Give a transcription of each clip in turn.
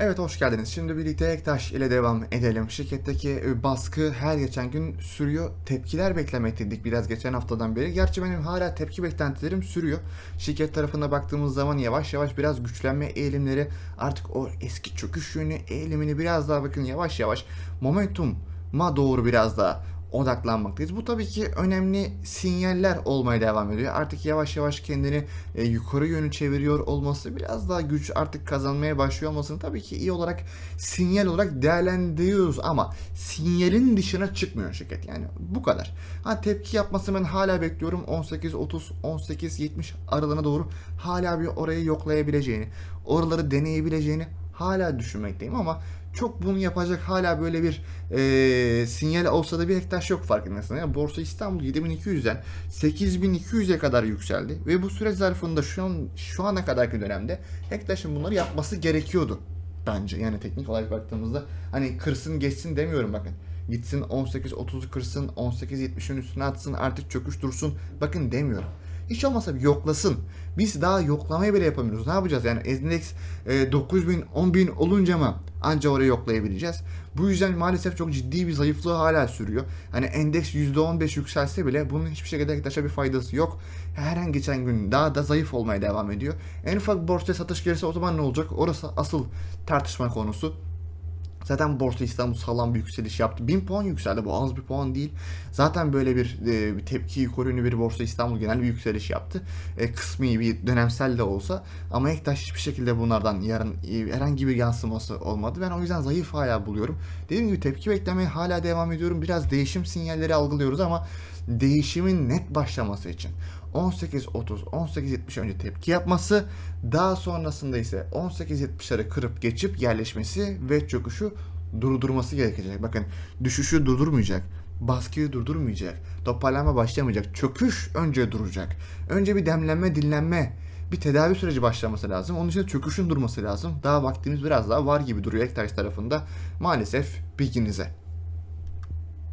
Evet hoş geldiniz. Şimdi birlikte Ektaş ile devam edelim. Şirketteki e, baskı her geçen gün sürüyor. Tepkiler beklemekteydik biraz geçen haftadan beri. Gerçi benim hala tepki beklentilerim sürüyor. Şirket tarafına baktığımız zaman yavaş yavaş biraz güçlenme eğilimleri artık o eski çöküş yönü eğilimini biraz daha bakın yavaş yavaş momentum'a doğru biraz daha odaklanmaktayız. Bu tabii ki önemli sinyaller olmaya devam ediyor. Artık yavaş yavaş kendini e, yukarı yönü çeviriyor olması, biraz daha güç artık kazanmaya başlıyor olmasını tabii ki iyi olarak sinyal olarak değerlendiriyoruz ama sinyalin dışına çıkmıyor şirket. Yani bu kadar. Ha tepki yapmasını ben hala bekliyorum. 18-30, 18-70 aralığına doğru hala bir orayı yoklayabileceğini, oraları deneyebileceğini hala düşünmekteyim ama çok bunu yapacak hala böyle bir e, sinyal olsa da bir hektaş yok farkındasınız. Yani Borsa İstanbul 7200'den 8200'e kadar yükseldi ve bu süre zarfında şu an şu ana kadarki dönemde hektaşın bunları yapması gerekiyordu bence. Yani teknik olarak baktığımızda hani kırsın geçsin demiyorum bakın. Gitsin 18-30'u kırsın, 18-70'in üstüne atsın, artık çöküş dursun. Bakın demiyorum. Hiç olmazsa bir yoklasın. Biz daha yoklamayı bile yapamıyoruz. Ne yapacağız? Yani endeks e, 9000, 10000 olunca mı anca orayı yoklayabileceğiz? Bu yüzden maalesef çok ciddi bir zayıflığı hala sürüyor. Hani endeks %15 yükselse bile bunun hiçbir şekilde arkadaşa bir faydası yok. Her an geçen gün daha da zayıf olmaya devam ediyor. En ufak borsaya satış gelirse o zaman ne olacak? Orası asıl tartışma konusu. Zaten Borsa İstanbul sağlam bir yükseliş yaptı. 1000 puan yükseldi. Bu az bir puan değil. Zaten böyle bir, e, bir tepki yukarı yönlü bir Borsa İstanbul genel bir yükseliş yaptı. E, kısmi bir dönemsel de olsa. Ama Ektaş hiçbir şekilde bunlardan yarın e, herhangi bir yansıması olmadı. Ben o yüzden zayıf hala buluyorum. Dediğim gibi tepki beklemeye hala devam ediyorum. Biraz değişim sinyalleri algılıyoruz ama değişimin net başlaması için 18.30, 18.70 önce tepki yapması, daha sonrasında ise 18.70'leri kırıp geçip yerleşmesi ve çöküşü durdurması gerekecek. Bakın düşüşü durdurmayacak, baskıyı durdurmayacak, toparlanma başlamayacak, çöküş önce duracak. Önce bir demlenme, dinlenme, bir tedavi süreci başlaması lazım. Onun için de çöküşün durması lazım. Daha vaktimiz biraz daha var gibi duruyor Ektaş tarafında. Maalesef bilginize.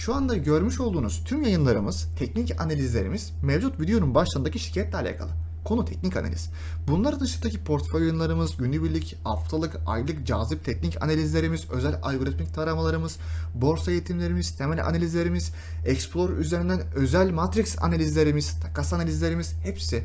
Şu anda görmüş olduğunuz tüm yayınlarımız, teknik analizlerimiz mevcut videonun başlarındaki şirketle alakalı. konu teknik analiz. Bunlar dışındaki portföy yayınlarımız, günübirlik, haftalık, aylık cazip teknik analizlerimiz, özel algoritmik taramalarımız, borsa eğitimlerimiz, temel analizlerimiz, Explorer üzerinden özel matrix analizlerimiz, takas analizlerimiz hepsi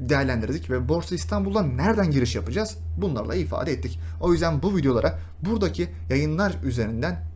değerlendirdik ve Borsa İstanbul'da nereden giriş yapacağız bunlarla ifade ettik. O yüzden bu videolara buradaki yayınlar üzerinden